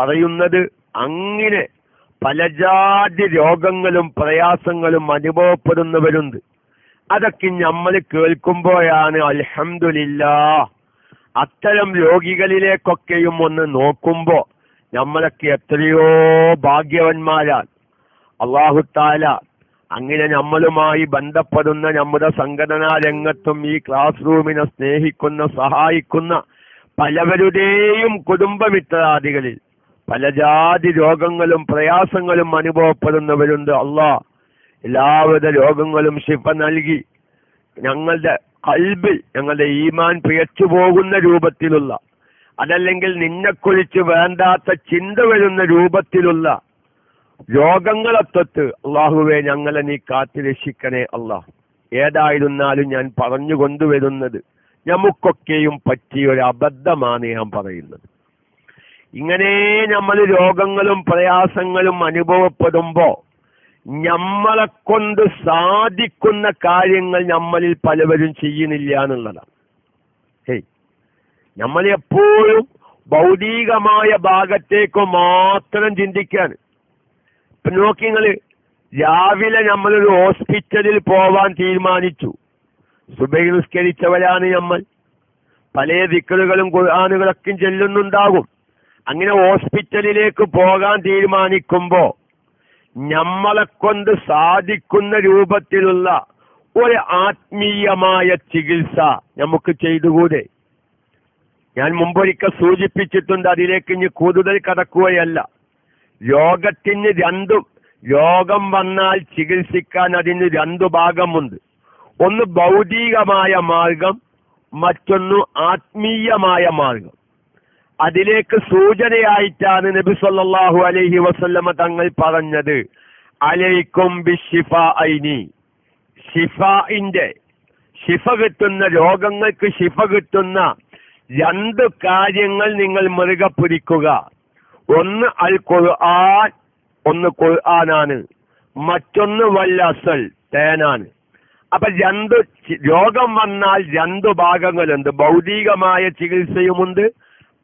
പറയുന്നത് അങ്ങനെ പലജാതി രോഗങ്ങളും പ്രയാസങ്ങളും അനുഭവപ്പെടുന്നവരുണ്ട്. അതൊക്കെ നമ്മൾ കേൾക്കുമ്പോഴാണ് അലഹമില്ല അത്തരം രോഗികളിലേക്കൊക്കെയും ഒന്ന് നോക്കുമ്പോ നമ്മളൊക്കെ എത്രയോ ഭാഗ്യവന്മാരാണ്. അള്ളാഹുത്താല അങ്ങനെ നമ്മളുമായി ബന്ധപ്പെടുന്ന നമ്മുടെ സംഘടനാ രംഗത്തും ഈ ക്ലാസ് റൂമിനെ സ്നേഹിക്കുന്ന സഹായിക്കുന്ന പലവരുടെയും കുടുംബമിത്രാദികളിൽ പല ജാതി രോഗങ്ങളും പ്രയാസങ്ങളും അനുഭവപ്പെടുന്നവരുണ്ട് അള്ളാ. എല്ലാവിധ രോഗങ്ങളും ശിഫ നൽകി. ഞങ്ങളുടെ കൽബിൽ ഞങ്ങളുടെ ഈമാൻ പിഴച്ചു പോകുന്ന രൂപത്തിലുള്ള അതല്ലെങ്കിൽ നിന്നെക്കുറിച്ച് വേണ്ടാത്ത ചിന്ത വരുന്ന രൂപത്തിലുള്ള രോഗങ്ങളെത്തൊട്ട് അള്ളാഹുവെ ഞങ്ങളെ നീ കാത്തു രക്ഷിക്കണേ അള്ളാഹ് ഏതായിരുന്നാലും ഞാൻ പറഞ്ഞു കൊണ്ടുവരുന്നത് നമുക്കൊക്കെയും പറ്റിയ ഒരു അബദ്ധമാണ് ഞാൻ പറയുന്നത്. ഇങ്ങനെ നമ്മൾ രോഗങ്ങളും പ്രയാസങ്ങളും അനുഭവപ്പെടുമ്പോ നമ്മളെ കൊണ്ട് സാധിക്കുന്ന കാര്യങ്ങൾ നമ്മളിൽ പലവരും ചെയ്യുന്നില്ല എന്നുള്ളതാണ്. ഹേയ് നമ്മൾ എപ്പോഴും ഭൗതികമായ ഭാഗത്തേക്ക് മാത്രം ചിന്തിക്കാണ്. ഇപ്പൊ നോക്കി നിങ്ങൾ രാവിലെ നമ്മളൊരു ഹോസ്പിറ്റലിൽ പോവാൻ തീരുമാനിച്ചു. സുബഹിസ്കരിച്ചവരാണ് നമ്മൾ. പല ദിക്കറുകളും ഖുർആാനുകളൊക്കെ ചെല്ലുന്നുണ്ടാകും. അങ്ങനെ ഹോസ്പിറ്റലിലേക്ക് പോകാൻ തീരുമാനിക്കുമ്പോ നമ്മളെ കൊണ്ട് സാധിക്കുന്ന രൂപത്തിലുള്ള ഒരു ആത്മീയമായ ചികിത്സ നമുക്ക് ചെയ്തുകൂടെ? ഞാൻ മുമ്പൊരിക്കൽ സൂചിപ്പിച്ചിട്ടുണ്ട് അതിലേക്ക് ഇനി കൂടുതൽ കടക്കുകയല്ല. രോഗത്തിന് രണ്ടും രോഗം വന്നാൽ ചികിത്സിക്കാൻ അതിന് രണ്ടു ഭാഗമുണ്ട്. ഒന്ന് ഭൗതികമായ മാർഗം മറ്റൊന്ന് ആത്മീയമായ മാർഗം. അതിലേക്ക് സൂചനയായിട്ടാണ് നബി സല്ലാഹു അലൈഹി വസല്ലമ തങ്ങൾ പറഞ്ഞത്. അലൈക്കും ബിഷിഫ ഐനി ഷിഫായിന്റെ ഷിഫ കിട്ടുന്ന രോഗങ്ങൾക്ക് ഷിഫ കിട്ടുന്ന രണ്ട് കാര്യങ്ങൾ നിങ്ങൾ മുറുകെ പിടിക്കുക ഒന്ന് അൽ ഖുർആൻ ഒന്ന് ഖുർആനാണ്. മറ്റൊന്ന് വല്ലസൽ തേനാണ്. അപ്പൊ രണ്ട് രോഗം വന്നാൽ രണ്ട് ഭാഗങ്ങളുണ്ട്. ഭൗതികമായ ചികിത്സയുമുണ്ട്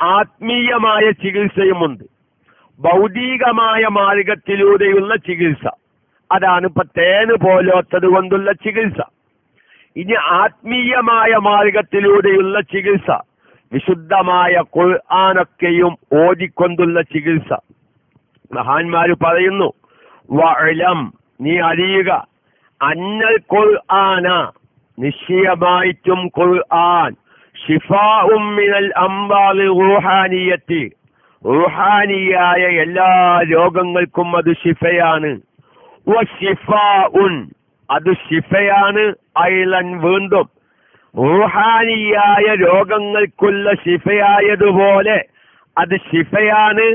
ആത്മീയമായ ചികിത്സയുമുണ്ട്. ഭൗതികമായ മാർഗത്തിലൂടെയുള്ള ചികിത്സ. അതാണ് ഇപ്പൊ തേന് പോലോത്തത് കൊണ്ടുള്ള ചികിത്സ. ഇനി ആത്മീയമായ മാർഗത്തിലൂടെയുള്ള ചികിത്സ. വിശുദ്ധമായ ഖുർആാനൊക്കെയും ഓതിക്കൊണ്ടുള്ള ചികിത്സ. മഹാന്മാര് പറയുന്നു വഅലം നീ അറിയുക അന്നൽ ഖുർആന നിശ്ചയമായിട്ടും ഖുർആൻ. ഷിഫാഉം മിനൽ അംവാലി റൂഹാനിയത്തി. റൂഹാനിയായ എല്ലാ രോഗങ്ങൾക്കും അത് ഷിഫയാണ് അത് ഷിഫയാണ് ഐലൻ വീണ്ടും. റുഹാനിയായ രോഗങ്ങൾക്കുള്ള ഷിഫയായതുപോലെ അത് ഷിഫയാണ്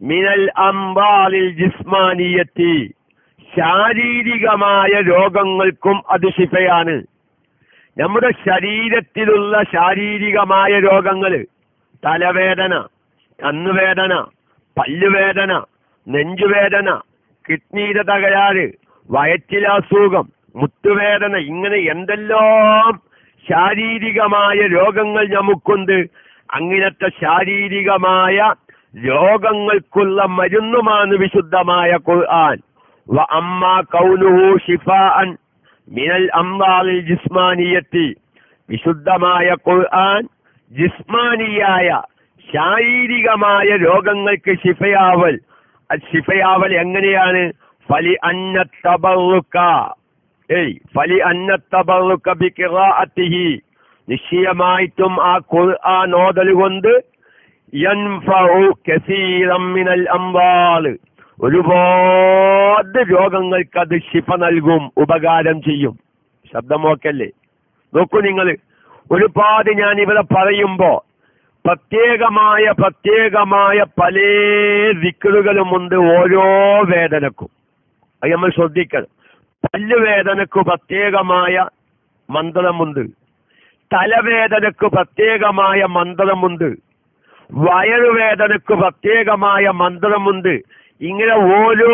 മിനൽ അംബാലിൽ ജിസ്മാനിയത്തി. ശാരീരികമായ രോഗങ്ങൾക്കും അത് ഷിഫയാണ് നമ്മുടെ ശരീരത്തിലുള്ള ശാരീരികമായ രോഗങ്ങൾ തലവേദന കന്നുവേദന പല്ലുവേദന നെഞ്ചുവേദന കിഡ്നിയുടെ തകരാറ് വയറ്റിലെ അസുഖം മുട്ടുവേദന ഇങ്ങനെ എന്തെല്ലാം ശാരീരികമായ രോഗങ്ങൾ നമുക്കുണ്ട് അങ്ങനത്തെ ശാരീരികമായ രോഗങ്ങൾക്കുള്ള മരുന്നുമാണ് വിശുദ്ധമായ ഖുർആൻ. അമ്മ കൗലുഹു ഷിഫാഅൻ മിനൽ അംബാലിൽ ജിസ്മാനിയത്തി. വിശുദ്ധമായ ഖുർആൻ ജിസ്മാനിയായ ശാരീരികമായ രോഗങ്ങൾക്ക് ശിഫയാവൽ. ശിഫയാവൽ എങ്ങനെയാണ്? ഫലി അന്ന തബറുക്ക. ഏയ് ഫലി അന്ന തബറുക്ക ബി നിശ്ചയമായിട്ടും ആ ഖുർആൻ ഓതൽ കൊണ്ട് യൻഫഉ കസീറം മിനൽ അംവാൽ ഒരുപാട് രോഗങ്ങൾക്ക് അത് ശിപ നൽകും ഉപകാരം ചെയ്യും. ശബ്ദമോക്കല്ലേ? നോക്കൂ നിങ്ങൾ ഒരുപാട് ഞാൻ ഇവിടെ പറയുമ്പോ പ്രത്യേകമായ പ്രത്യേകമായ പല ദിക്കറുകളുമുണ്ട് ഓരോ വേദനക്കും. അത് നമ്മൾ ശ്രദ്ധിക്കണം. പല്ലുവേദനക്ക് പ്രത്യേകമായ മന്ത്രമുണ്ട് തലവേദനക്ക് പ്രത്യേകമായ മന്ത്രമുണ്ട് വയറുവേദനക്ക് പ്രത്യേകമായ മന്ത്രമുണ്ട് ഇങ്ങനെ ഓരോ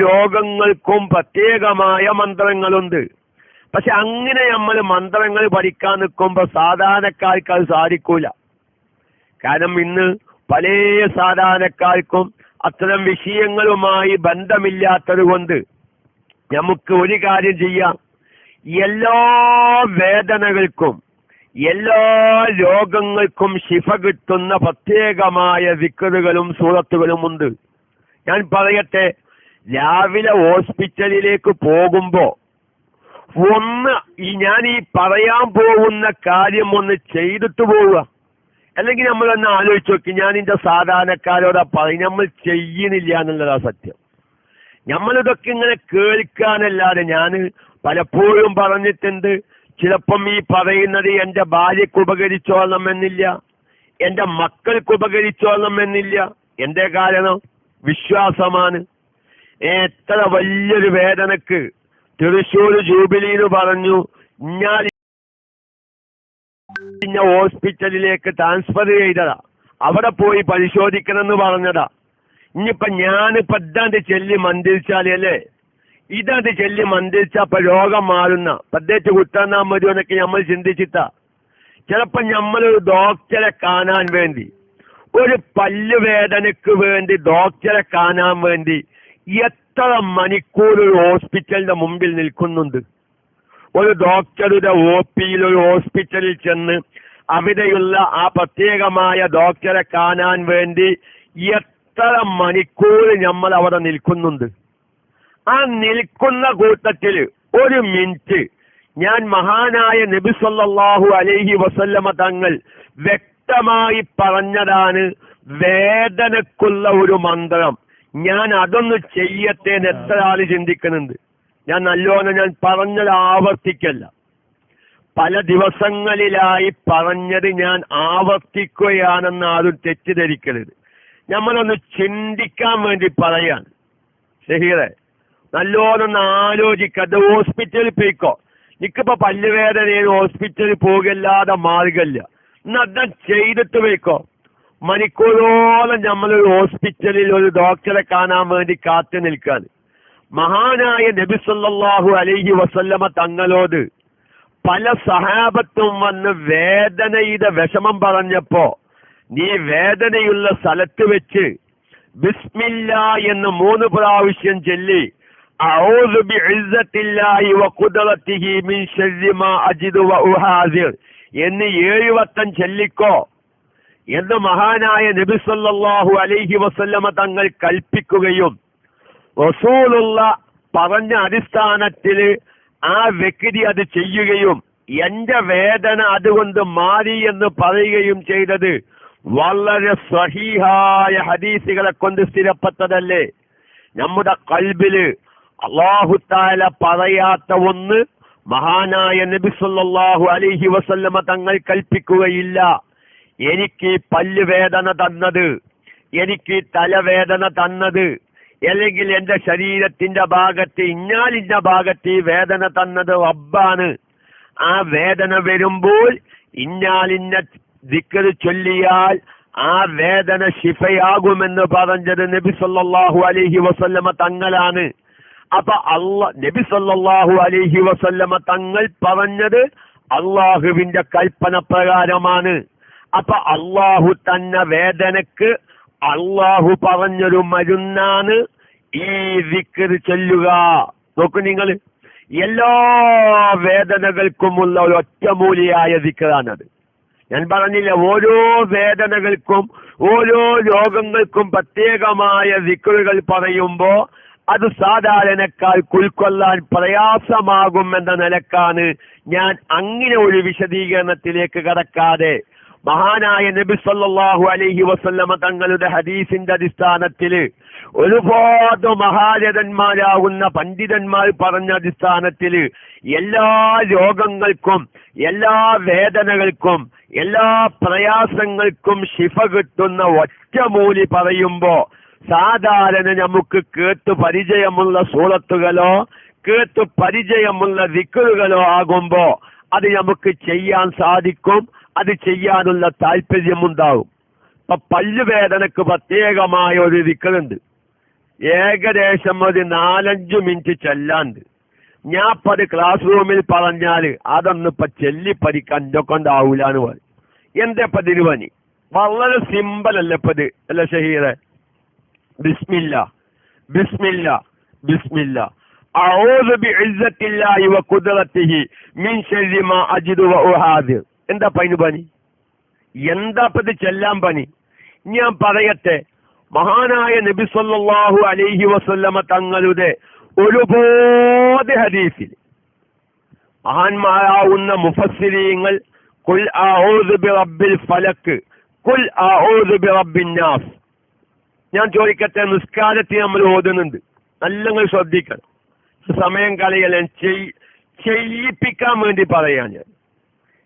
രോഗങ്ങൾക്കും പ്രത്യേകമായ മന്ത്രങ്ങളുണ്ട്. പക്ഷെ അങ്ങനെ നമ്മൾ മന്ത്രങ്ങൾ പഠിക്കാൻ നിൽക്കുമ്പോൾ സാധാരണക്കാർക്ക് അത് സാധിക്കൂല. കാരണം ഇന്ന് പല സാധാരണക്കാർക്കും അത്തരം വിഷയങ്ങളുമായി ബന്ധമില്ലാത്തത് കൊണ്ട് നമുക്ക് ഒരു കാര്യം ചെയ്യാം. എല്ലാ വേദനകൾക്കും എല്ലാ രോഗങ്ങൾക്കും ശിഫ കിട്ടുന്ന പ്രത്യേകമായ വിക്കറുകളും സൂറത്തുകളും ഉണ്ട് ഞാൻ പറയട്ടെ രാവിലെ ഹോസ്പിറ്റലിലേക്ക് പോകുമ്പോ ഒന്ന് ഈ ഞാൻ ഈ പറയാൻ പോകുന്ന കാര്യം ഒന്ന് ചെയ്തിട്ട് പോവുക. അല്ലെങ്കിൽ നമ്മൾ ഒന്ന് ആലോചിച്ച് നോക്കി ഞാൻ ഇതിന്റെ സാധാരണക്കാരോടാ പറയും നമ്മൾ ചെയ്യുന്നില്ല എന്നുള്ളതാ സത്യം. നമ്മളിതൊക്കെ ഇങ്ങനെ കേൾക്കാനല്ലാതെ ഞാൻ പലപ്പോഴും പറഞ്ഞിട്ടുണ്ട് ചിലപ്പം ഈ പറയുന്നത് എന്റെ ഉപകരിച്ചോളണം എന്നില്ല എന്റെ മക്കൾക്ക് ഉപകരിച്ചോളണം എന്നില്ല എന്റെ കാരണം? വിശ്വാസമാണ്. എത്ര വലിയൊരു വേദനക്ക് തൃശ്ശൂർ ജൂബിലിന്ന് പറഞ്ഞു. ഞാൻ ഹോസ്പിറ്റലിലേക്ക് ട്രാൻസ്ഫർ ചെയ്തതാ. അവിടെ പോയി പരിശോധിക്കണമെന്ന് പറഞ്ഞതാ. ഇനിയിപ്പൊ ഞാനിപ്പോ ഇതാണ്ട് ചെല്ലി മന്ദിരിച്ചാലേ അല്ലേ? ഇതാണ്ട് ചെല്ലി മന്ദിരിച്ച അപ്പൊ രോഗം മാറുന്ന. പ്രത്യേകിച്ച് കുത്തന്നാ മതി എന്നൊക്കെ നമ്മൾ ചിന്തിച്ചിട്ടാ. ചിലപ്പോ നമ്മളൊരു ഡോക്ടറെ കാണാൻ വേണ്ടി. ഒരു പല്ലുവേദനയ്ക്ക് വേണ്ടി ഡോക്ടറെ കാണാൻ വേണ്ടി എത്ര മണിക്കൂർ ഒരു ഹോസ്പിറ്റലിന്റെ മുമ്പിൽ നിൽക്കുന്നുണ്ട്. ഒരു ഡോക്ടറുടെ ഒ പിയിൽ ഒരു ഹോസ്പിറ്റലിൽ ചെന്ന് അവിടെയുള്ള ആ പ്രത്യേകമായ ഡോക്ടറെ കാണാൻ വേണ്ടി എത്ര മണിക്കൂർ നമ്മൾ അവിടെ നിൽക്കുന്നുണ്ട്. ആ നിൽക്കുന്ന കൂട്ടത്തിൽ ഒരു മിനിറ്റ്. ഞാൻ മഹാനായ നബി സല്ലല്ലാഹു അലൈഹി വസല്ലമ തങ്ങൾ വ്യക്തമായി പറഞ്ഞതാണ് വേദനക്കുള്ള ഒരു മന്ത്രം. ഞാൻ അതൊന്ന് ചെയ്യട്ടെ എന്ന് എത്ര ആൾ ചിന്തിക്കുന്നുണ്ട്. ഞാൻ നല്ലോണം ഞാൻ പറഞ്ഞത് ആവർത്തിക്കല്ല. പല ദിവസങ്ങളിലായി പറഞ്ഞത് ഞാൻ ആവർത്തിക്കുകയാണെന്ന് ആരും തെറ്റിദ്ധരിക്കരുത്. നമ്മളൊന്ന് ചിന്തിക്കാൻ വേണ്ടി പറയാൻ ഷഹീറെ നല്ലോണം ഒന്ന് ആലോചിക്കത് ഹോസ്പിറ്റലിൽ പോയിക്കോ. നിക്കിപ്പോ പല്ലുവേദനയിൽ ഹോസ്പിറ്റലിൽ പോകല്ലാതെ മാർഗമില്ല. അതാ ചെയ്തിട്ട് വെക്കോ മണിക്കൂറോളം നമ്മളൊരു ഹോസ്പിറ്റലിൽ ഒരു ഡോക്ടറെ കാണാൻ വേണ്ടി കാത്തു നിൽക്കാൻ മഹാനായ നബിസല്ലാഹു അലൈഹി വസല്ലമ തങ്ങളോട് പല സഹാബത്തും വന്ന് വേദനയുടെ വിഷമം പറഞ്ഞപ്പോ നീ വേദനയുള്ള സ്ഥലത്ത് വെച്ച് ബിസ്മില്ല എന്ന് മൂന്ന് പ്രാവശ്യം ചൊല്ലി എന്ന് ഏഴുവത്തം ചെല്ലിക്കോ എന്ന് മഹാനായ നബി സല്ലല്ലാഹു അലൈഹി വസല്ലമ തങ്ങൾ കൽപ്പിക്കുകയും റസൂലുള്ള പറഞ്ഞ അടിസ്ഥാനത്തിൽ ആ വ്യക്തി അത് ചെയ്യുകയും എന്റെ വേദന അതുകൊണ്ട് മാറി എന്ന് പറയുകയും ചെയ്തത് വളരെ സഹീഹായ ഹദീസുകളെ കൊണ്ട് സ്ഥിരപ്പെട്ടതല്ലേ. നമ്മുടെ കൽബിൽ അള്ളാഹുത്താല പറയാത്ത ഒന്ന് മഹാനായ നബി സല്ലല്ലാഹു അലൈഹി വസല്ലമ തങ്ങൾ കൽപ്പിക്കുകയില്ല. എനിക്ക് പല്ലുവേദന തന്നത് എനിക്ക് തലവേദന തന്നത് അല്ലെങ്കിൽ എന്റെ ശരീരത്തിന്റെ ഭാഗത്ത് ഇന്നാലിന്റെ ഭാഗത്ത് ഈ വേദന തന്നത് റബ്ബാണ്. ആ വേദന വരുമ്പോൾ ഇന്നാലിന്ന ദിക്കത് ചൊല്ലിയാൽ ആ വേദന ശിഫയാകുമെന്ന് പറഞ്ഞത് നബി സല്ലല്ലാഹു അലൈഹി വസല്ലമ തങ്ങളാണ്. അപ്പൊ അള്ളാ നബി സല്ലാഹു അലൈഹി വസല്ലമ തങ്ങൾ പറഞ്ഞത് അള്ളാഹുവിന്റെ കൽപ്പന പ്രകാരമാണ്. അപ്പൊ അള്ളാഹു തന്നെ വേദനക്ക് അള്ളാഹു പറഞ്ഞൊരു മരുന്നാണ് ഈ വിക്കറ് ചൊല്ലുക. നോക്കൂ നിങ്ങൾ എല്ലാ വേദനകൾക്കുമുള്ള ഒരു ഒറ്റമൂലിയായ വിക്കറാണത് ഞാൻ പറഞ്ഞില്ല ഓരോ വേദനകൾക്കും ഓരോ രോഗങ്ങൾക്കും പ്രത്യേകമായ വിക്കറുകൾ പറയുമ്പോ അത് സാധാരണക്കാർക്ക് പ്രയാസമാകും എന്ന നിലക്കാണ് ഞാൻ അങ്ങനെ ഒരു വിശദീകരണത്തിലേക്ക് കടക്കാതെ. മഹാനായ നബി സല്ലാഹു അലൈഹി വസല്ലമ തങ്ങളുടെ ഹദീസിന്റെ അടിസ്ഥാനത്തിൽ ഒരുപാട് മഹാരഥന്മാരാകുന്ന പണ്ഡിതന്മാർ പറഞ്ഞ അടിസ്ഥാനത്തിൽ എല്ലാ രോഗങ്ങൾക്കും എല്ലാ വേദനകൾക്കും എല്ലാ പ്രയാസങ്ങൾക്കും ശിഫ കിട്ടുന്ന ഒറ്റമൂലി പറയുമ്പോ സാധാരണ നമുക്ക് കേട്ട് പരിചയമുള്ള സൂറത്തുകളോ കേട്ട് പരിചയമുള്ള ദിക്കുകളോ ആകുമ്പോ അത് നമുക്ക് ചെയ്യാൻ സാധിക്കും അത് ചെയ്യാനുള്ള താല്പര്യമുണ്ടാവും ഇപ്പൊ പല്ലുവേദനക്ക് പ്രത്യേകമായ ഒരു ദിക്കുണ്ട് ഏകദേശം ഒരു നാലഞ്ചു മിനിറ്റ് ചെല്ലാണ്ട്. ഞാൻ ഇപ്പൊ അത് ക്ലാസ് റൂമിൽ പറഞ്ഞാൽ അതൊന്നും ഇപ്പൊ ചെല്ലി പഠിക്കാൻ കൊണ്ടാവൂലെന്ന് പറയും. എന്താ ഇപ്പൊ വളരെ സിമ്പിൾ അല്ലേ ഇപ്പൊ ഇത് അല്ല ഷഹീറെ? ബിസ്മില്ല ബിസ്മില്ല ബിസ്മില്ല أعوذ بعزة الله وقدرته من شر ما أجد وأحاذر എന്താ പൈന് പനി എന്താ ഇപ്പൊ ഇത് ചെല്ലാൻ പനി ഞാൻ പറയട്ടെ മഹാനായ നബി സല്ലല്ലാഹു അലൈഹി വസല്ലമ തങ്ങളുടെ ഒരുപാട് ഹദീസിൽ മഹാന്മാരാവുന്ന മുഫസ്സിരീങ്ങൾ കുൽ ആഊദു ബി റബ്ബിൽ ഫലക്ക് കുൽ ആഊദു ബി റബ്ബിൻ നാസ് ഞാൻ ചോദിക്കട്ടെ നിസ്കാരത്തിൽ നമ്മൾ ഓതുന്നുണ്ട്. നല്ലങ്ങൾ ശ്രദ്ധിക്കണം. സമയം കളയല്ല ചെയ് ചെയ്യിപ്പിക്കാൻ വേണ്ടി പറയാ ഞാൻ.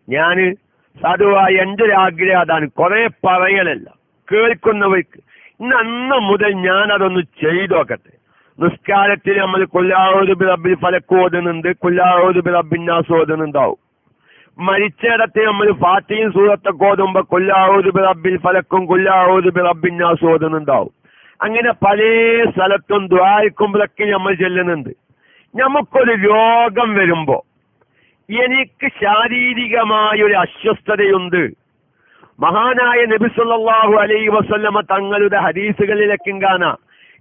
ഞാൻ സാധുവായി എന്റെ ഒരു ആഗ്രഹം അതാണ്. കുറെ പറയലല്ല കേൾക്കുന്നവർക്ക്. ഇന്ന് അന്ന് മുതൽ ഞാൻ അതൊന്ന് ചെയ്തു നോക്കട്ടെ. നിസ്കാരത്തിൽ നമ്മൾ കൊല്ലാഹോദ് ബിറബിൽ ഫലക്ക് ഓതുന്നുണ്ട് കൊല്ലാഹോദ് ബിറബിന്നാസ് ഓതുന്നുണ്ടാവും. മരിച്ചിടത്ത് നമ്മൾ ഫാത്തിയും സൂറത്തൊക്കെ ഓതുമ്പോ കൊല്ലാഹോദ് ബിറബിൽ ഫലക്കും കൊല്ലാഹോദ് ബിറബിന്നാസ് ഓതുന്നുണ്ടാവും. അങ്ങനെ പല സ്ഥലത്തും ദ്വാരിക്കുമ്പോഴൊക്കെ നമ്മൾ ചെല്ലുന്നുണ്ട്. നമുക്കൊരു രോഗം വരുമ്പോ എനിക്ക് ശാരീരികമായ ഒരു അസ്വസ്ഥതയുണ്ട്. മഹാനായ നബി സല്ലല്ലാഹു അലൈഹി വസല്ലമ തങ്ങളുടെ ഹദീസുകളിലേക്കും കാണാ.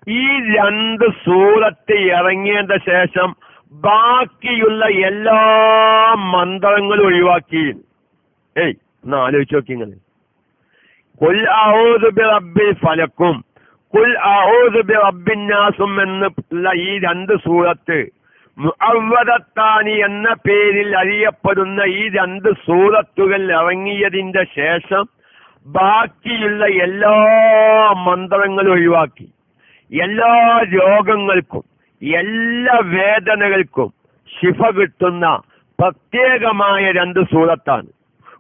ഈ രണ്ട് സൂറത്ത് ഇറങ്ങിയതിന്റെ ശേഷം ബാക്കിയുള്ള എല്ലാ മന്ത്രങ്ങളും ഒഴിവാക്കി. ഏയ് ഒന്ന് ആലോചിച്ച് നോക്കി നിങ്ങൾ കുൽ ഔദു ബി റബ്ബിൽ ഫലക്കും. കുൽ ഔദു ബി റബ്ബിൻ നാസും എന്നുള്ള ഈ രണ്ട് സൂറത്ത് മുഅവ്വദത്താനി എന്ന പേരിൽ അറിയപ്പെടുന്ന ഈ രണ്ട് സൂറത്തുകൾ ഇറങ്ങിയതിന്റെ ശേഷം ബാക്കിയുള്ള എല്ലാ മന്ത്രങ്ങളും ഒഴിവാക്കി. എല്ലാ രോഗങ്ങൾക്കും എല്ലാ വേദനകൾക്കും ശിഫ കിട്ടുന്ന പ്രത്യേകമായ രണ്ട് സൂറത്താണ്.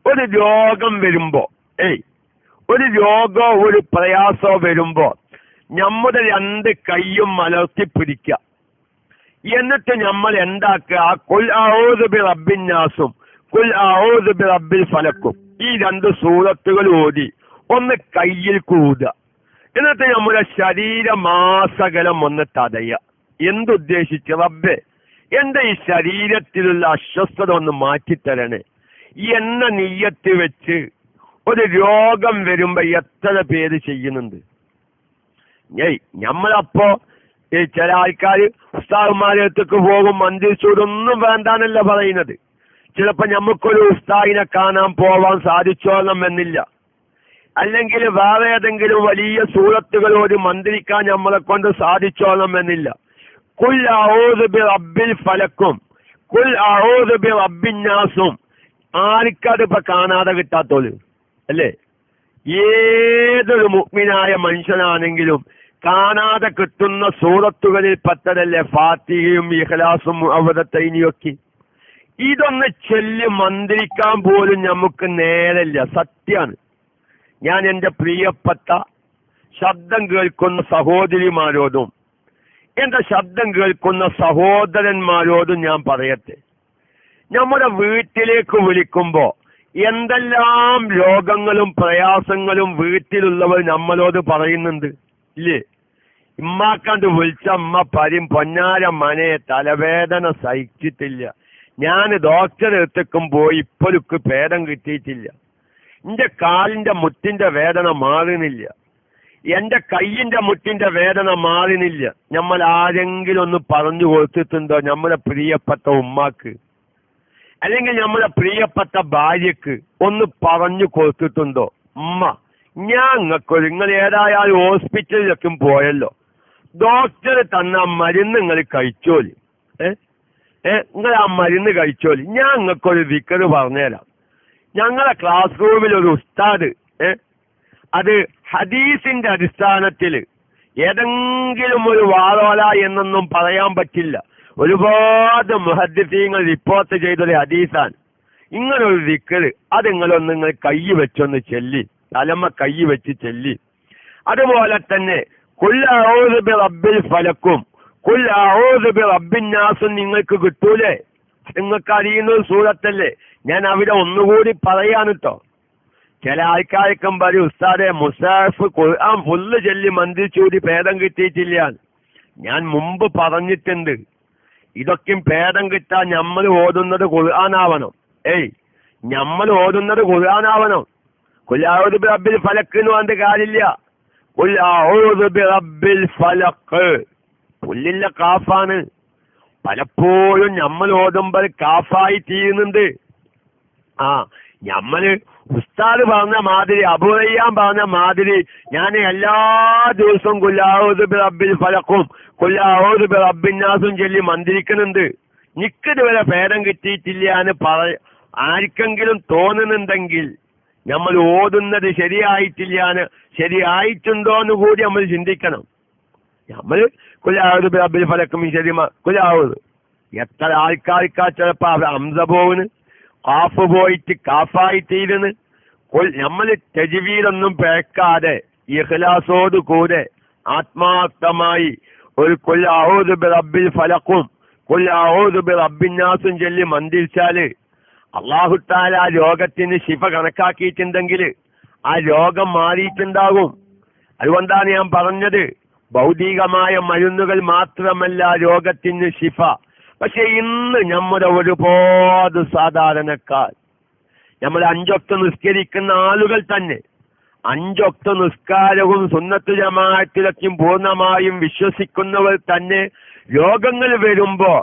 ഒരു രോഗം വരുമ്പോ ഏയ് ഒരു രോഗോ ഒരു പ്രയാസോ വരുമ്പോ നമ്മുടെ രണ്ട് കൈയും മലർത്തി പിടിക്കുക എന്നിട്ട് നമ്മൾ എന്താക്കുക? കുൽ റബ്ബിൽ ഫലക്കും. ഈ രണ്ട് സൂറത്തുകൾ ഓതി. ഒന്ന് കയ്യിൽ കൂടുക എന്നിട്ട് നമ്മുടെ ശരീരമാസകലം ഒന്ന് തടയുക എന്തുദ്ദേശിച്ച് റബ്ബെ? എന്റെ ഈ ശരീരത്തിലുള്ള അസ്വസ്ഥത ഒന്ന് മാറ്റിത്തരണേ. എന്ന നീയത്ത് വെച്ച് ഒരു രോഗം വരുമ്പോ എത്ര പേര് ചെയ്യുന്നുണ്ട്? ഏയ് നമ്മളപ്പോ ഈ ചില ആൾക്കാർ ഉസ്താദ്മാരത്തേക്ക് പോകും മന്ത്രിച്ചൂടൊന്നും വേണ്ടാന്നല്ല പറയുന്നത്. ചിലപ്പോ നമുക്കൊരു ഉസ്താദിനെ കാണാൻ പോവാൻ സാധിച്ചോളണം എന്നില്ല. അല്ലെങ്കിൽ വേറെ ഏതെങ്കിലും വലിയ സൂറത്തുകൾ ഒരു മന്ത്രിക്കാൻ നമ്മളെ കൊണ്ട് സാധിച്ചോളണം എന്നില്ല. കുൽ ബി റബ്ബിൽ ഫലക്കും കുൽ ബി റബ്ബിൻ നാസും. ആർക്കത് ഇപ്പൊ കാണാതെ കിട്ടാത്തോളൂ അല്ലേ? ഏതൊരു മുഗ്മിനായ മനുഷ്യനാണെങ്കിലും കാണാതെ കിട്ടുന്ന സൂറത്തുകളിൽ പെട്ടതല്ലേ ഫാത്തിഹയും ഇഖ്ലാസും അവതത്തൈനിയൊക്കെ ഇതൊന്ന് ചൊല്ല് മന്ത്രിക്കാൻ പോലും നമുക്ക് നേരല്ല സത്യാണ്. ഞാൻ എന്റെ പ്രിയപ്പെട്ട ശബ്ദം കേൾക്കുന്ന സഹോദരിമാരോടും എന്റെ ശബ്ദം കേൾക്കുന്ന സഹോദരന്മാരോടും ഞാൻ പറയട്ടെ. നമ്മുടെ വീട്ടിലേക്ക് വിളിക്കുമ്പോ എന്തെല്ലാം രോഗങ്ങളും പ്രയാസങ്ങളും വീട്ടിലുള്ളവർ നമ്മളോട് പറയുന്നുണ്ട്. ഇല്ലേ? ഇമ്മാക്കണ്ട് വിളിച്ച അമ്മ പരും പൊന്നാര മനെ തലവേദന സഹിച്ചിട്ടില്ല. ഞാൻ ഡോക്ടറെ എത്തിക്കും പോയി ഇപ്പോഴുക്ക് ഭേദം കിട്ടിയിട്ടില്ല. എന്റെ കാലിന്റെ മുട്ടിന്റെ വേദന മാറുന്നില്ല. എന്റെ കയ്യിന്റെ മുട്ടിന്റെ വേദന മാറുന്നില്ല. നമ്മൾ ആരെങ്കിലും ഒന്ന് പറഞ്ഞു കൊടുത്തിട്ടുണ്ടോ നമ്മളെ പ്രിയപ്പെട്ട ഉമ്മാക്ക്? അല്ലെങ്കിൽ നമ്മളെ പ്രിയപ്പെട്ട ഭാര്യക്ക് ഒന്ന് പറഞ്ഞു കൊടുത്തിട്ടുണ്ടോ? ഉമ്മ ഞാൻ നിങ്ങൾക്കൊരു നിങ്ങൾ ഏതായാലും ഹോസ്പിറ്റലിലൊക്കെ പോയല്ലോ. ഡോക്ടർ തന്ന മരുന്ന് നിങ്ങൾ കഴിച്ചോലി. ഏ? ഏ? നിങ്ങൾ ആ മരുന്ന് കഴിച്ചോലി. ഞാൻ നിങ്ങൾക്കൊരു വിക്കറ് പറഞ്ഞുതരാം. ഞങ്ങളെ ക്ലാസ് റൂമിൽ ഒരു ഉസ്താദ് ഏ? അത് ഹദീസിന്റെ അടിസ്ഥാനത്തിൽ ഏതെങ്കിലും ഒരു വാളോല എന്നൊന്നും പറയാൻ പറ്റില്ല. ഒരുപാട് മുഹദ്ദീങ്ങൾ റിപ്പോർട്ട് ചെയ്തൊരു ഹദീസാണ്. ഇങ്ങനൊരു വിക്കറ് അത് നിങ്ങളൊന്ന് നിങ്ങൾ കൈ വെച്ചൊന്ന് ചെല്ലി. തലമ കൈ വെച്ച് ചെല്ലി. അതുപോലെ തന്നെ കുല്ലി റബ്ബിൽ ഫലക്കും കുല്ലി റബ്ബിൻ നാസും നിങ്ങൾക്ക് കിട്ടൂലേ? നിങ്ങൾക്ക് അറിയുന്ന ഒരു സൂറത്തല്ലേ? ഞാൻ അവിടെ ഒന്നുകൂടി പറയാണ് കേട്ടോ ചില ആൾക്കാർക്കും പറയും ഉസ്താദെ മുസാഫ് ഖുർആൻ ഫുള്ള് ചൊല്ലി ചൂടി ഭേദം കിട്ടിയിട്ടില്ല ഞാൻ മുമ്പ് പറഞ്ഞിട്ടുണ്ട് ഇതൊക്കെയും ഭേദം കിട്ടാൻ നമ്മൾ ഓതുന്നത് ഖുർആനാവണം. ഏയ് നമ്മൾ ഓതുന്നത് ഖുർആനാവണം. കുല്ലാവുദ് ബി റബ്ബിൽ ഫലക്ക് എന്ന് പറഞ്ഞിട്ട് കാര്യമില്ല റബ്ബിൽ ഫലക്ക് പുല്ലില്ല കാഫാണ് പലപ്പോഴും നമ്മൾ ഓതുമ്പോൾ കാഫായി തീരുന്നുണ്ട്. ആ ഞമ്മൾ ഉസ്താദ് പറഞ്ഞ മാതിരി അബുറയ്യാൻ പറഞ്ഞ മാതിരി ഞാൻ എല്ലാ ദിവസവും കുല്ലാവുദ് ബി റബ്ബിൽ ഫലക്കും കുല്ലാവുദ് ബി റബ്ബിന്നാസും ചൊല്ലി മന്ത്രിക്കുന്നുണ്ട്. നിക്കിതുവരെ ഭേദം കിട്ടിയിട്ടില്ല എന്ന് പറ ആർക്കെങ്കിലും തോന്നുന്നുണ്ടെങ്കിൽ നമ്മൾ ഓതുന്നത് ശരിയായിട്ടില്ല ശരിയായിട്ടുണ്ടോ എന്ന് കൂടി നമ്മൾ ചിന്തിക്കണം. നമ്മൾ കുലാവത് അബ്ദുൽ ഫലക്കും ശരി കുലാവത് എത്ര ആൾക്കാർക്കാ ചിലപ്പോ അംസ പോവിന് കാഫ് പോയിട്ട് കാഫായി തീരുന്ന്. നമ്മൾ തെജുവീലൊന്നും പേക്കാതെ ഇഹ്ലാസോട് കൂടെ ആത്മാർത്ഥമായി ഒരു കൊല്ലാവൂത് ബി റബ്ബിൽ ഫലക്കും കൊല്ലാവൂത് ബി റബ്ബിന്നാസും ചൊല്ലി മന്ദിരിച്ചാൽ അള്ളാഹുത്താല ആ രോഗത്തിന് ശിഫ കണക്കാക്കിയിട്ടുണ്ടെങ്കിൽ ആ രോഗം മാറിയിട്ടുണ്ടാകും. അതുകൊണ്ടാണ് ഞാൻ പറഞ്ഞത് ഭൗതികമായ മരുന്നുകൾ മാത്രമല്ല രോഗത്തിന് ശിഫ. പക്ഷെ ഇന്ന് നമ്മുടെ ഒരുപാട് സാധാരണക്കാർ നമ്മൾ അഞ്ചൊക്കെ നിസ്കരിക്കുന്ന ആളുകൾ തന്നെ അഞ്ചൊക്കെ നിസ്കാരവും സുന്നത്ത് ജമാഅത്തിലൊക്കെയും പൂർണമായും വിശ്വസിക്കുന്നവർ തന്നെ രോഗങ്ങൾ വരുമ്പോ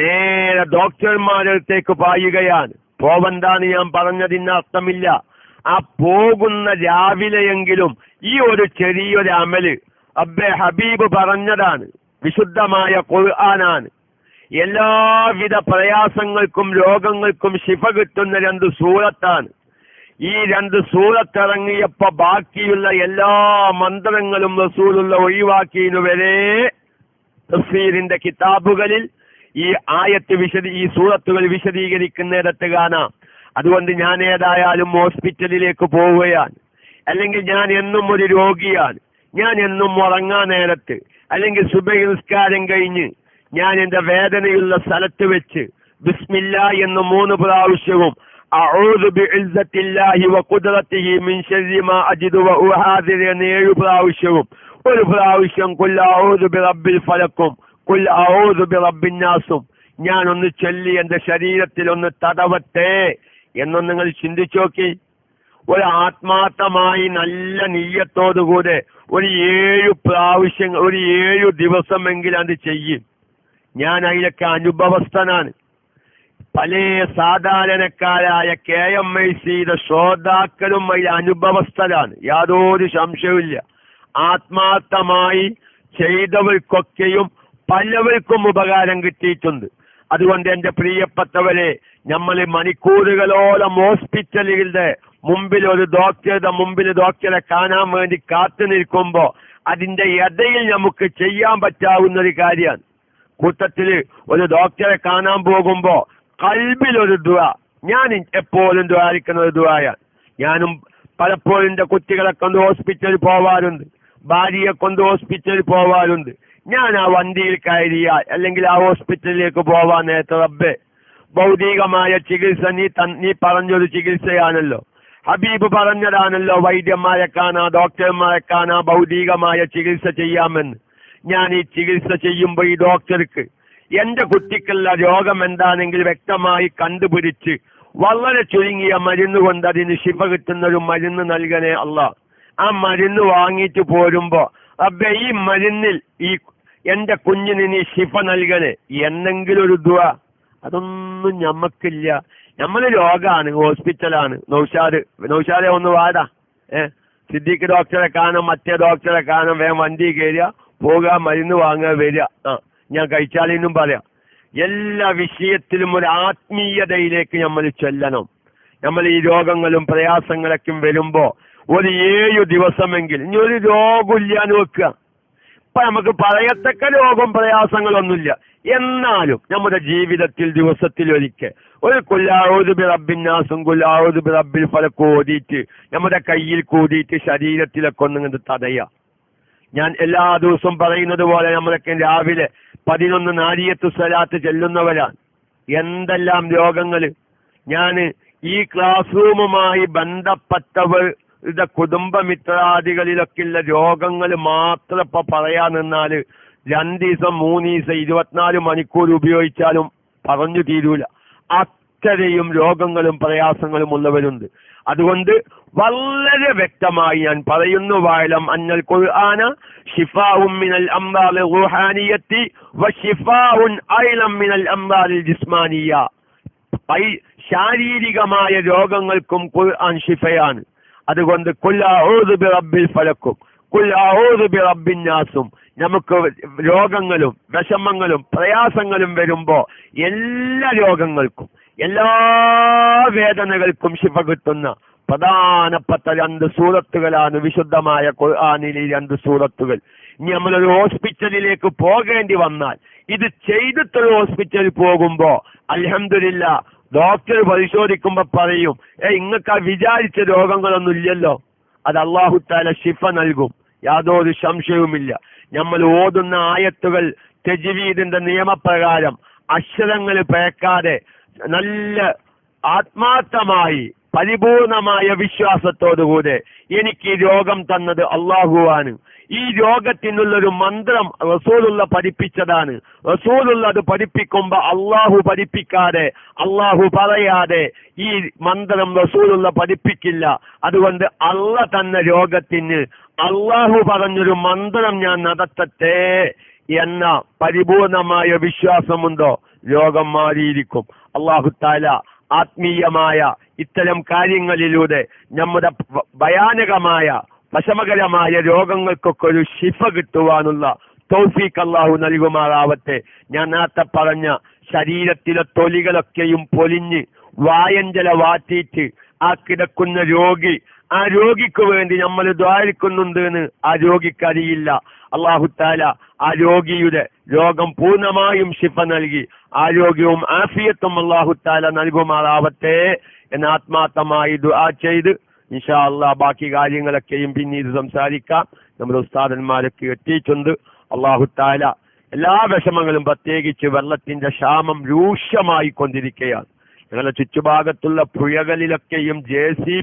നേരെ ഡോക്ടർമാരടുത്തേക്ക് പായുകയാണ്. പോവന്താണ് ഞാൻ പറഞ്ഞതിന് അർത്ഥമില്ല. ആ പോകുന്ന രാവിലെയെങ്കിലും ഈ ഒരു ചെറിയൊരു അമൽ അബ്ബെ ഹബീബ് പറഞ്ഞതാണ്. വിശുദ്ധമായ ഖുർആനാണ്. എല്ലാവിധ പ്രയാസങ്ങൾക്കും രോഗങ്ങൾക്കും ശിഫ കിട്ടുന്ന രണ്ട് സൂറത്താണ്. ഈ രണ്ട് സൂറത്തിറങ്ങിയപ്പോ ബാക്കിയുള്ള എല്ലാ മന്ത്രങ്ങളും റസൂലുള്ള ഒഴിവാക്കിയതിനു വരെ തഫ്സീറിന്റെ കിതാബുകളിൽ ഈ ആയത്ത് വിശദ ഈ സൂറത്തുകൾ വിശദീകരിക്കുന്നിടത്ത് കാണാം അതുകൊണ്ട് ഞാൻ ഏതായാലും ഹോസ്പിറ്റലിലേക്ക് പോവുകയാണ്. അല്ലെങ്കിൽ ഞാൻ എന്നും ഒരു രോഗിയാണ്. ഞാൻ എന്നും ഉറങ്ങാൻ നേരത്ത്. അല്ലെങ്കിൽ സുബഹി നിസ്കാരം കഴിഞ്ഞ് ഞാൻ എന്റെ വേദനയുള്ള സ്ഥലത്ത് വെച്ച് ബിസ്മില്ല എന്ന് മൂന്ന് പ്രാവശ്യവും ഏഴ് പ്രാവശ്യവും ഒരു പ്രാവശ്യം കുൽ അഊദു ബിറബ്ബിൽ ഫലക്കും കുൽ ഞാൻ ഒന്ന് ചൊല്ലി എന്റെ ശരീരത്തിൽ ഒന്ന് തടവട്ടെ എന്നൊന്ന് നിങ്ങൾ ചിന്തിച്ചു നോക്കി. ഒരു ആത്മാർത്ഥമായി നല്ല നീയത്തോടുകൂടെ ഒരു ഏഴു പ്രാവശ്യം ഒരു ഏഴു ദിവസമെങ്കിലും അത് ചെയ്യും. ഞാൻ അതിലൊക്കെ അനുഭവസ്ഥനാണ്. പല സാധാരണക്കാരായ കെ എം ഐ സിയുടെ ശ്രോതാക്കളും അതിൽ അനുഭവസ്ഥരാണ്. യാതൊരു സംശയവുമില്ല. ആത്മാർത്ഥമായി ചെയ്തവർക്കൊക്കെയും പലവർക്കും ഉപകാരം കിട്ടിയിട്ടുണ്ട്. അതുകൊണ്ട് എന്റെ പ്രിയപ്പെട്ടവരെ നമ്മൾ മണിക്കൂറുകളോളം ഹോസ്പിറ്റലുകളുടെ മുമ്പിൽ ഒരു ഡോക്ടറുടെ മുമ്പിൽ ഡോക്ടറെ കാണാൻ വേണ്ടി കാത്തു നിൽക്കുമ്പോ അതിന്റെ ഇടയിൽ നമുക്ക് ചെയ്യാൻ പറ്റാവുന്ന ഒരു കാര്യമാണ്. കൂട്ടത്തിൽ ഒരു ഡോക്ടറെ കാണാൻ പോകുമ്പോ കൽബിലൊരു ദുവ ഞാൻ എപ്പോഴും ദ്വാരിക്കുന്ന ഒരു ദുവായാണ് ഞാനും പലപ്പോഴും എന്റെ കുട്ടികളെ കൊണ്ട് ഹോസ്പിറ്റലിൽ പോവാറുണ്ട്. ഭാര്യയെ കൊണ്ട് ഹോസ്പിറ്റലിൽ പോവാറുണ്ട്. ഞാൻ ആ വണ്ടിയിൽ കയറിയാൽ അല്ലെങ്കിൽ ആ ഹോസ്പിറ്റലിലേക്ക് പോവാൻ നേരത്തെ ഭൗതികമായ ചികിത്സ നീ തൻ- നീ പറഞ്ഞൊരു ചികിത്സയാണല്ലോ. ഹബീബ് പറഞ്ഞതാണല്ലോ വൈദ്യന്മാരെ കാണാ ഡോക്ടർമാരെ കാണാ ഭൗതികമായ ചികിത്സ ചെയ്യാമെന്ന്. ഞാൻ ഈ ചികിത്സ ചെയ്യുമ്പോൾ ഈ ഡോക്ടർക്ക് എന്റെ കുട്ടിക്കുള്ള രോഗം എന്താണെങ്കിൽ വ്യക്തമായി കണ്ടുപിടിച്ച് വളരെ ചുരുങ്ങിയ മരുന്ന് കൊണ്ട് അതിന് ശിഫ കിട്ടുന്ന ഒരു മരുന്ന് നൽകണേ അല്ല ആ മരുന്ന് വാങ്ങിയിട്ട് പോരുമ്പോ അബ്ബെ ഈ മരുന്നിൽ ഈ എന്റെ കുഞ്ഞിന് നീ ശിഫ നൽകണേ. എന്നെങ്കിലും ഒരു ദുവ. അതൊന്നും ഞമ്മക്കില്ല. നമ്മൾ രോഗമാണ് ഹോസ്പിറ്റലാണ്. നൗഷാദ് നൗഷാദെ ഒന്ന് വാടാ. ഏ? സിദ്ദീഖ് ഡോക്ടറെ കാണാം മറ്റേ ഡോക്ടറെ കാണാം. വേഗം വണ്ടി കയറുക പോകുക മരുന്ന് വാങ്ങുക വരിക. ആ ഞാൻ കഴിച്ചാലെന്നും പറയാം. എല്ലാ വിഷയത്തിലും ഒരു ആത്മീയതയിലേക്ക് നമ്മൾ ചെല്ലണം. നമ്മൾ ഈ രോഗങ്ങളും പ്രയാസങ്ങളൊക്കെ വരുമ്പോ ഒരു ഏഴു ദിവസമെങ്കിൽ ഇനി ഒരു രോഗമില്ലാന്ന് വെക്കുക ഇപ്പൊ നമുക്ക് പറയത്തക്ക രോഗം പ്രയാസങ്ങളൊന്നുമില്ല. എന്നാലും നമ്മുടെ ജീവിതത്തിൽ ദിവസത്തിൽ ഒരിക്കൽ. ഒരു കൊല്ലാവൂത് ബിറബിന്നാസും കൊല്ലാവൂത് ബിറബിൽ ഫലക്ക് ഓതിയിട്ട് നമ്മുടെ കയ്യിൽ കൂടിയിട്ട് ശരീരത്തിലൊക്കെ ഒന്നിങ്ങനെ തടയുക. ഞാൻ എല്ലാ ദിവസവും പറയുന്നത് പോലെ നമ്മളൊക്കെ രാവിലെ പതിനൊന്ന് നാരിയത്ത് സ്വലാത്ത് ചെല്ലുന്നവരാണ്. എന്തെല്ലാം രോഗങ്ങൾ ഞാൻ ഈ ക്ലാസ് റൂമുമായി ബന്ധപ്പെട്ടവരുടെ കുടുംബമിത്രാദികളിലൊക്കെയുള്ള രോഗങ്ങൾ മാത്രം ഇപ്പൊ പറയാൻ ദിവസം മൂന്ന് ദിവസം ഇരുപത്തിനാല് മണിക്കൂർ ഉപയോഗിച്ചാലും പറഞ്ഞു തീരൂല. അത്രയും രോഗങ്ങളും പ്രയാസങ്ങളും ഉള്ളവരുണ്ട്. അതുകൊണ്ട് വളരെ വ്യക്തമായി ഞാൻ പറയുന്നു വായലം അന്നൽ ഖുർആന ഷിഫാഉം മിനൽ അംറാൽ റുഹാനിയത്തി വഷിഫാഉൻ ഐലം മിനൽ ജിസ്മാനിയ. ശാരീരികമായ രോഗങ്ങൾക്കും ഖുർആൻ ഷിഫയാണ് അതുകൊണ്ട് കുല്ലാഊദ് ബി റബ്ബിൽ ഫലക്കും നാസും. നമുക്ക് രോഗങ്ങളും വിഷമങ്ങളും പ്രയാസങ്ങളും വരുമ്പോ എല്ലാ രോഗങ്ങൾക്കും എല്ലാ വേദനകൾക്കും ശിഫ കിട്ടുന്ന പ്രധാനപ്പെട്ട രണ്ട് സൂറത്തുകളാണ് വിശുദ്ധമായ ഖുർആാനിലെ രണ്ട് സൂറത്തുകൾ. ഇനി നമ്മളൊരു ഹോസ്പിറ്റലിലേക്ക് പോകേണ്ടി വന്നാൽ ഇത് ചെയ്തിട്ടൊരു ഹോസ്പിറ്റലിൽ പോകുമ്പോ അലഹമില്ല ഡോക്ടർ പരിശോധിക്കുമ്പോ പറയും ഏ ഇങ്ങക്ക് ആ വിചാരിച്ച രോഗങ്ങളൊന്നും ഇല്ലല്ലോ. അത് അള്ളാഹു താല ശിഫ നൽകും. യാതൊരു സംശയവുമില്ല. നമ്മൾ ഓതുന്ന ആയത്തുകൾ തെജീവിദിന്റെ നിയമപ്രകാരം അക്ഷരങ്ങൾ പേക്കാതെ നല്ല ആത്മാർത്ഥമായി പരിപൂർണമായ വിശ്വാസത്തോടുകൂടെ എനിക്ക് രോഗം തന്നത് അള്ളാഹുവാണ് ഈ രോഗത്തിനുള്ളൊരു മന്ത്രം റസൂലുള്ള പഠിപ്പിച്ചതാണ്. റസൂലുള്ള അത് പഠിപ്പിക്കുമ്പോ അള്ളാഹു പഠിപ്പിക്കാതെ അള്ളാഹു പറയാതെ ഈ മന്ത്രം റസൂലുള്ള പഠിപ്പിക്കില്ല. അതുകൊണ്ട് അള്ള തന്ന രോഗത്തിന് അള്ളാഹു പറഞ്ഞൊരു മന്ത്രം ഞാൻ നടത്തട്ടെ എന്ന പരിപൂർണമായ വിശ്വാസമുണ്ടോ? രോഗം മാറിയിരിക്കും. അള്ളാഹു താല ആത്മീയമായ ഇത്തരം കാര്യങ്ങളിലൂടെ നമ്മുടെ ഭയാനകമായ വശമകരമായ രോഗങ്ങൾക്കൊക്കെ ഒരു ശിഫ കിട്ടുവാനുള്ള തൗഫീഖ് അള്ളാഹു നൽകുമാറാവട്ടെ. ഞാൻ നേരത്തെ പറഞ്ഞ ശരീരത്തിലെ തൊലികളൊക്കെയും പൊലിഞ്ഞ് വായഞ്ചല വാറ്റിയിട്ട് ആ കിടക്കുന്ന രോഗി ആ രോഗിക്ക് വേണ്ടി നമ്മൾ ദ്വാരിക്കുന്നുണ്ട് എന്ന് ആ രോഗിക്ക് അറിയില്ല. അള്ളാഹു താല ആ രോഗിയുടെ രോഗം പൂർണമായും ശിഫ നൽകി. ആരോഗ്യവും ആഫിയത്തും അള്ളാഹു താല നൽകുമാറാവട്ടെ എന്ന് ആത്മാർത്ഥമായി ദുആ ചെയ്ത് ഇൻഷാ അള്ളാ ബാക്കി കാര്യങ്ങളൊക്കെയും പിന്നീട് സംസാരിക്കാം. നമ്മുടെ ഉസ്താദന്മാരൊക്കെ എത്തിയിട്ടുണ്ട്. അള്ളാഹു താല എല്ലാ വിഷമങ്ങളും പ്രത്യേകിച്ച് വെള്ളത്തിന്റെ ക്ഷാമം രൂക്ഷമായി കൊണ്ടിരിക്കുകയാണ് ഞങ്ങളുടെ ചുറ്റുഭാഗത്തുള്ള പുഴകളിലൊക്കെയും ജെ സി